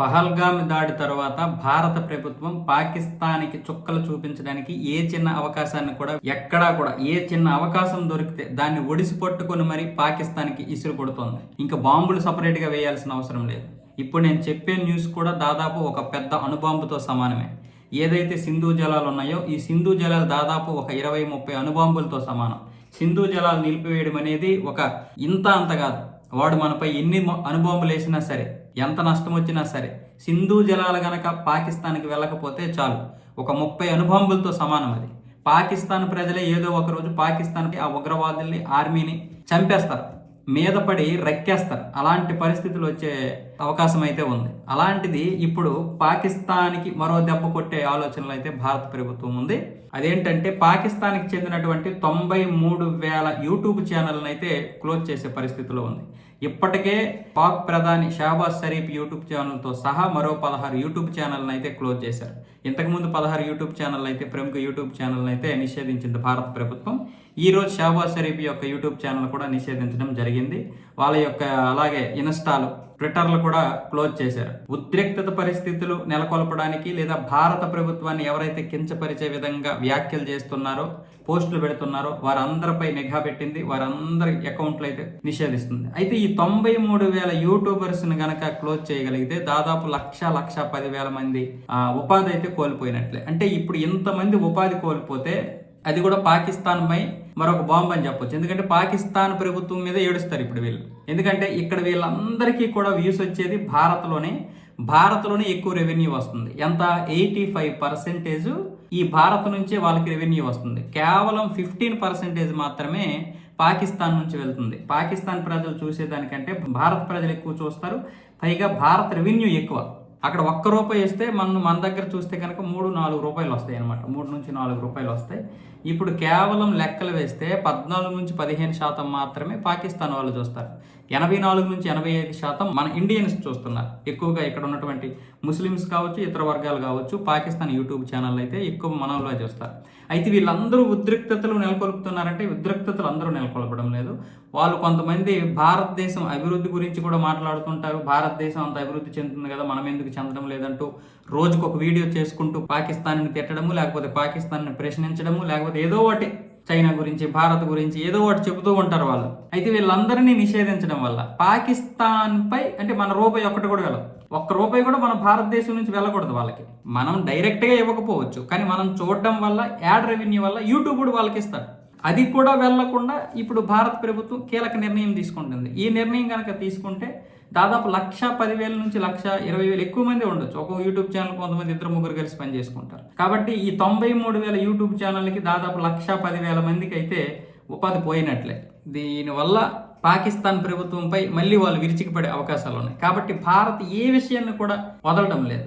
పహల్గామ్ దాడి తర్వాత భారత ప్రభుత్వం పాకిస్తాన్కి చుక్కలు చూపించడానికి ఏ చిన్న అవకాశాన్ని కూడా ఎక్కడా కూడా ఏ చిన్న అవకాశం దొరికితే దాన్ని ఒడిసి పట్టుకొని మరి పాకిస్తాన్కి ఇసురు కొడుతోంది. ఇంకా బాంబులు సపరేట్గా వేయాల్సిన అవసరం లేదు. ఇప్పుడు నేను చెప్పే న్యూస్ కూడా దాదాపు ఒక పెద్ద అణుబాంబుతో సమానమే. ఏదైతే సింధు జలాలు ఉన్నాయో ఈ సింధు జలాలు దాదాపు ఒక ఇరవై ముప్పై అణుబాంబులతో సమానం. సింధు జలాలు నిలిపివేయడం అనేది ఒక ఇంత అంత కాదు. వాడు మనపై ఎన్ని అనుబాంబులు అణుబాంబులు వేసినా సరే ఎంత నష్టం వచ్చినా సరే సింధు జలాలు గనక పాకిస్తాన్కి వెళ్ళకపోతే చాలు. ఒక ముప్పై అణుబాంబులతో సమానం అది. పాకిస్తాన్ ప్రజలే ఏదో ఒక రోజు పాకిస్తాన్కి ఆ ఉగ్రవాదుల్ని ఆర్మీని చంపేస్తారు. మీద పడి రెక్కేస్తారు. అలాంటి పరిస్థితులు వచ్చే అవకాశం అయితే ఉంది. అలాంటిది ఇప్పుడు పాకిస్తాన్కి మరో దెబ్బ కొట్టే ఆలోచనలు అయితే భారత ప్రభుత్వం ఉంది. అదేంటంటే పాకిస్తాన్కి చెందినటువంటి తొంభై మూడు వేల యూట్యూబ్ ఛానల్ని అయితే క్లోజ్ చేసే పరిస్థితిలో ఉంది. ఇప్పటికే పాక్ ప్రధాని షహబాజ్ షరీఫ్ యూట్యూబ్ ఛానల్తో సహా మరో పదహారు యూట్యూబ్ ఛానల్ని అయితే క్లోజ్ చేశారు. ఇంతకుముందు పదహారు యూట్యూబ్ ఛానల్ అయితే ప్రముఖ యూట్యూబ్ ఛానల్ అయితే నిషేధించింది భారత ప్రభుత్వం. ఈరోజు షాబాజ్ షహబాజ్ షరీఫ్ యొక్క యూట్యూబ్ ఛానల్ కూడా నిషేధించడం జరిగింది. వాళ్ళ యొక్క అలాగే ఇన్స్టాలు ట్విట్టర్లు కూడా క్లోజ్ చేశారు. ఉద్రిక్తత పరిస్థితులు నెలకొల్పడానికి లేదా భారత ప్రభుత్వాన్ని ఎవరైతే కించపరిచే విధంగా వ్యాఖ్యలు చేస్తున్నారో పోస్టులు పెడుతున్నారో వారందరిపై నిఘా పెట్టింది వారందరి అకౌంట్లు అయితే నిషేధిస్తుంది. అయితే ఈ తొంభై మూడు వేల యూట్యూబర్స్ని గనక క్లోజ్ చేయగలిగితే దాదాపు లక్ష లక్ష పదివేల మంది ఆ, ఉపాధి అయితే కోల్పోయినట్లే. అంటే ఇప్పుడు ఇంతమంది ఉపాధి కోల్పోతే అది కూడా పాకిస్తాన్ పై మరొక బాంబు అని చెప్పొచ్చు. ఎందుకంటే పాకిస్తాన్ ప్రభుత్వం మీద ఏడుస్తారు ఇప్పుడు వీళ్ళు. ఎందుకంటే ఇక్కడ వీళ్ళందరికీ కూడా వ్యూస్ వచ్చేది భారత్లోనే. భారత్లోనే ఎక్కువ రెవెన్యూ వస్తుంది. ఎంత? ఎయిటీ ఫైవ్ పర్సెంటేజ్ ఈ భారత్ నుంచే వాళ్ళకి రెవెన్యూ వస్తుంది. కేవలం ఫిఫ్టీన్ పర్సెంటేజ్ మాత్రమే పాకిస్తాన్ నుంచి వెళ్తుంది. పాకిస్తాన్ ప్రజలు చూసేదానికంటే భారత ప్రజలు ఎక్కువ చూస్తారు. పైగా భారత్ రెవెన్యూ ఎక్కువ. అక్కడ ఒక్క రూపాయి ఇస్తే మన మన దగ్గర చూస్తే కనుక మూడు నాలుగు రూపాయలు వస్తాయి అనమాట మూడు నుంచి నాలుగు రూపాయలు వస్తాయి. ఇప్పుడు కేవలం లెక్కలు వేస్తే పద్నాలుగు నుంచి పదిహేను శాతం మాత్రమే పాకిస్తాన్ వాళ్ళు చూస్తారు. ఎనభై నాలుగు నుంచి ఎనభై ఐదు శాతం మన ఇండియన్స్ చూస్తున్నారు. ఎక్కువగా ఇక్కడ ఉన్నటువంటి ముస్లిమ్స్ కావచ్చు ఇతర వర్గాలు కావచ్చు పాకిస్తాన్ యూట్యూబ్ ఛానల్ అయితే ఎక్కువ మనలో చూస్తారు. అయితే వీళ్ళందరూ ఉద్రిక్తతలు నెలకొల్పుతున్నారంటే ఉద్రిక్తతలు అందరూ నెలకొల్పడం లేదు. వాళ్ళు కొంతమంది భారతదేశం అభివృద్ధి గురించి కూడా మాట్లాడుతుంటారు. భారతదేశం అంత అభివృద్ధి చెందుతుంది కదా మనం ఎందుకు చెందడం లేదంటూ రోజుకు ఒక వీడియో చేసుకుంటూ పాకిస్తాన్ని తిట్టడము లేకపోతే పాకిస్తాన్ని ప్రశ్నించడము లేకపోతే ఏదో ఒకటి చైనా గురించి భారత్ గురించి ఏదో ఒకటి చెబుతూ ఉంటారు వాళ్ళు. అయితే వీళ్ళందరినీ నిషేధించడం వల్ల పాకిస్తాన్ పై అంటే మన రూపాయి ఒక్కటి కూడా వెళ్ళదు. ఒక్క రూపాయి కూడా మన భారతదేశం నుంచి వెళ్ళకూడదు వాళ్ళకి. మనం డైరెక్ట్గా ఇవ్వకపోవచ్చు కానీ మనం చూడడం వల్ల యాడ్ రెవెన్యూ వల్ల యూట్యూబ్ కూడా వాళ్ళకి ఇస్తాడు. అది కూడా వెళ్ళకుండా ఇప్పుడు భారత ప్రభుత్వం కీలక నిర్ణయం తీసుకుంటుంది. ఈ నిర్ణయం కనుక తీసుకుంటే దాదాపు లక్ష పదివేల నుంచి లక్ష ఇరవై వేలు ఎక్కువ మంది ఉండొచ్చు. ఒక యూట్యూబ్ ఛానల్ కొంతమంది ఇద్దరు ముగ్గురు కలిసి పని చేసుకుంటారు. కాబట్టి ఈ తొంభై మూడు వేల యూట్యూబ్ ఛానల్కి దాదాపు లక్ష పదివేల మందికి అయితే ఉపాధి పోయినట్లే. దీనివల్ల పాకిస్తాన్ ప్రభుత్వంపై మళ్ళీ వాళ్ళు విరిచికి పడే అవకాశాలు ఉన్నాయి. కాబట్టి భారత్ ఏ విషయాన్ని కూడా వదలడం లేదు.